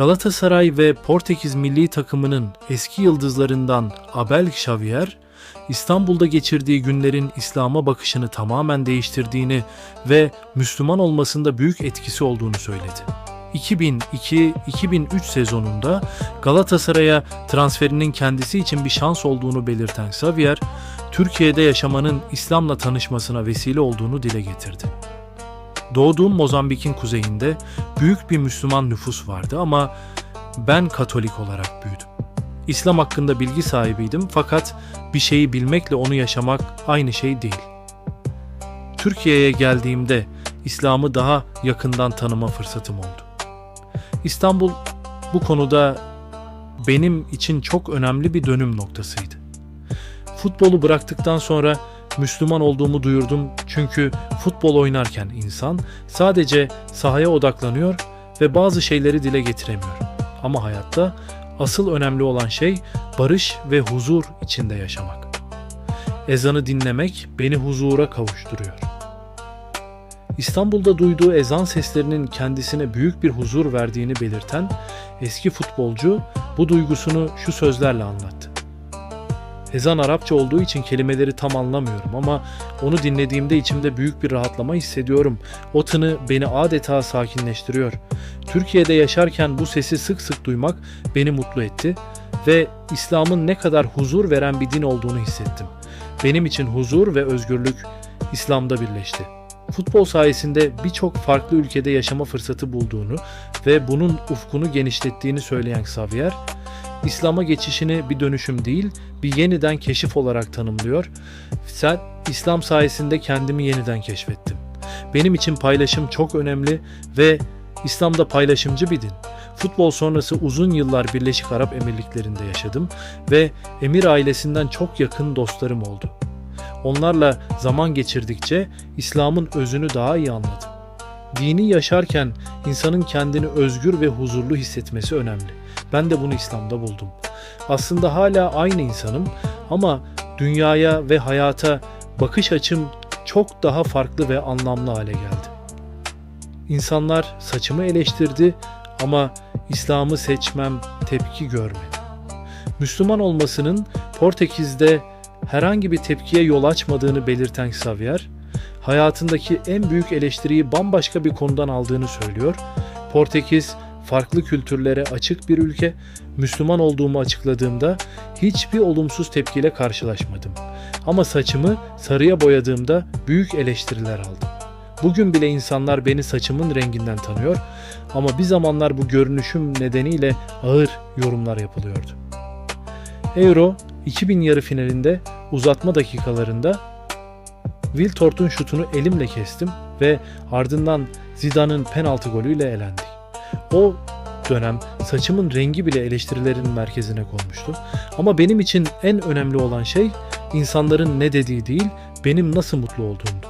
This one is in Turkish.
Galatasaray ve Portekiz milli takımının eski yıldızlarından Abel Xavier, İstanbul'da geçirdiği günlerin İslam'a bakışını tamamen değiştirdiğini ve Müslüman olmasında büyük etkisi olduğunu söyledi. 2002-2003 sezonunda Galatasaray'a transferinin kendisi için bir şans olduğunu belirten Xavier, Türkiye'de yaşamanın İslam'la tanışmasına vesile olduğunu dile getirdi. Doğduğum Mozambik'in kuzeyinde büyük bir Müslüman nüfus vardı ama ben Katolik olarak büyüdüm. İslam hakkında bilgi sahibiydim fakat bir şeyi bilmekle onu yaşamak aynı şey değil. Türkiye'ye geldiğimde İslam'ı daha yakından tanıma fırsatım oldu. İstanbul bu konuda benim için çok önemli bir dönüm noktasıydı. Futbolu bıraktıktan sonra Müslüman olduğumu duyurdum çünkü futbol oynarken insan sadece sahaya odaklanıyor ve bazı şeyleri dile getiremiyor. Ama hayatta asıl önemli olan şey barış ve huzur içinde yaşamak. Ezanı dinlemek beni huzura kavuşturuyor. İstanbul'da duyduğu ezan seslerinin kendisine büyük bir huzur verdiğini belirten eski futbolcu bu duygusunu şu sözlerle anlattı. Ezan Arapça olduğu için kelimeleri tam anlamıyorum ama onu dinlediğimde içimde büyük bir rahatlama hissediyorum. O tını beni adeta sakinleştiriyor. Türkiye'de yaşarken bu sesi sık sık duymak beni mutlu etti ve İslam'ın ne kadar huzur veren bir din olduğunu hissettim. Benim için huzur ve özgürlük İslam'da birleşti. Futbol sayesinde birçok farklı ülkede yaşama fırsatı bulduğunu ve bunun ufkunu genişlettiğini söyleyen Xavier, İslam'a geçişini bir dönüşüm değil, bir yeniden keşif olarak tanımlıyor. Sen İslam sayesinde kendimi yeniden keşfettim. Benim için paylaşım çok önemli ve İslam'da paylaşımcı bir din. Futbol sonrası uzun yıllar Birleşik Arap Emirlikleri'nde yaşadım ve emir ailesinden çok yakın dostlarım oldu. Onlarla zaman geçirdikçe İslam'ın özünü daha iyi anladım. Dini yaşarken insanın kendini özgür ve huzurlu hissetmesi önemli. Ben de bunu İslam'da buldum. Aslında hala aynı insanım ama dünyaya ve hayata bakış açım çok daha farklı ve anlamlı hale geldi. İnsanlar saçımı eleştirdi ama İslam'ı seçmem tepki görmedi. Müslüman olmasının Portekiz'de herhangi bir tepkiye yol açmadığını belirten Xavier, hayatındaki en büyük eleştiriyi bambaşka bir konudan aldığını söylüyor. Portekiz farklı kültürlere açık bir ülke. Müslüman olduğumu açıkladığımda hiçbir olumsuz tepkiyle karşılaşmadım. Ama saçımı sarıya boyadığımda büyük eleştiriler aldım. Bugün bile insanlar beni saçımın renginden tanıyor ama bir zamanlar bu görünüşüm nedeniyle ağır yorumlar yapılıyordu. Euro 2000 yarı finalinde uzatma dakikalarında Wiltort'un şutunu elimle kestim ve ardından Zidane'ın penaltı golüyle elendik. O dönem saçımın rengi bile eleştirilerin merkezine konmuştu. Ama benim için en önemli olan şey insanların ne dediği değil, benim nasıl mutlu olduğumdu.